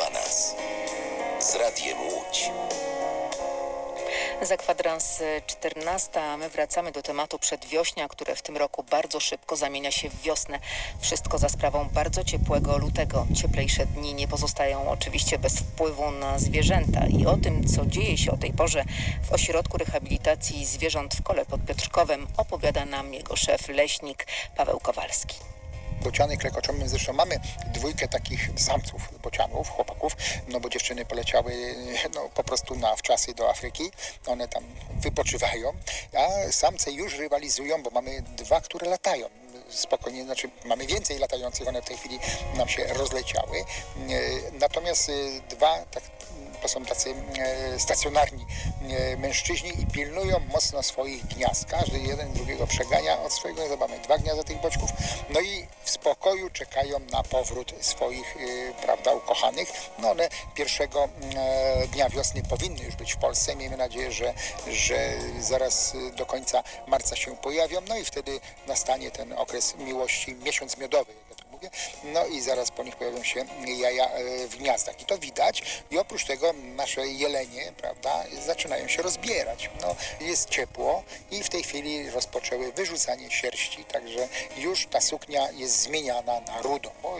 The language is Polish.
Kołanas. Z Radiem Łódź. Za kwadrans 14, a my wracamy do tematu przedwiośnia, które w tym roku bardzo szybko zamienia się w wiosnę. Wszystko za sprawą bardzo ciepłego lutego. Cieplejsze dni nie pozostają oczywiście bez wpływu na zwierzęta i o tym, co dzieje się o tej porze w Ośrodku Rehabilitacji Zwierząt w Kole pod Piotrkowem opowiada nam jego szef leśnik Paweł Kowalski. Bociany klekoczą. My zresztą mamy dwójkę takich samców bocianów, chłopaków, no bo dziewczyny poleciały no, po prostu na wczasy do Afryki. One tam wypoczywają, a samce już rywalizują, bo mamy dwa, które latają. Spokojnie, znaczy mamy więcej latających, one w tej chwili nam się rozleciały. E, Natomiast e, dwa, tak, to są tacy e, stacjonarni e, mężczyźni i pilnują mocno swoich gniazd. Każdy jeden drugiego przegania od swojego, zobaczmy dwa gniazda tych boczków, no i w spokoju czekają na powrót swoich, e, prawda, ukochanych. No one pierwszego dnia wiosny powinny już być w Polsce. Miejmy nadzieję, że, że zaraz do końca marca się pojawią, no i wtedy nastanie ten okres miłości, miesiąc miodowy, mówię. No i zaraz po nich pojawią się jaja e, w gniazdach. I to widać. I oprócz tego nasze jelenie, prawda, zaczynają się rozbierać. No, jest ciepło i w tej chwili rozpoczęły wyrzucanie sierści, także już ta suknia jest zmieniana na rudą. Bo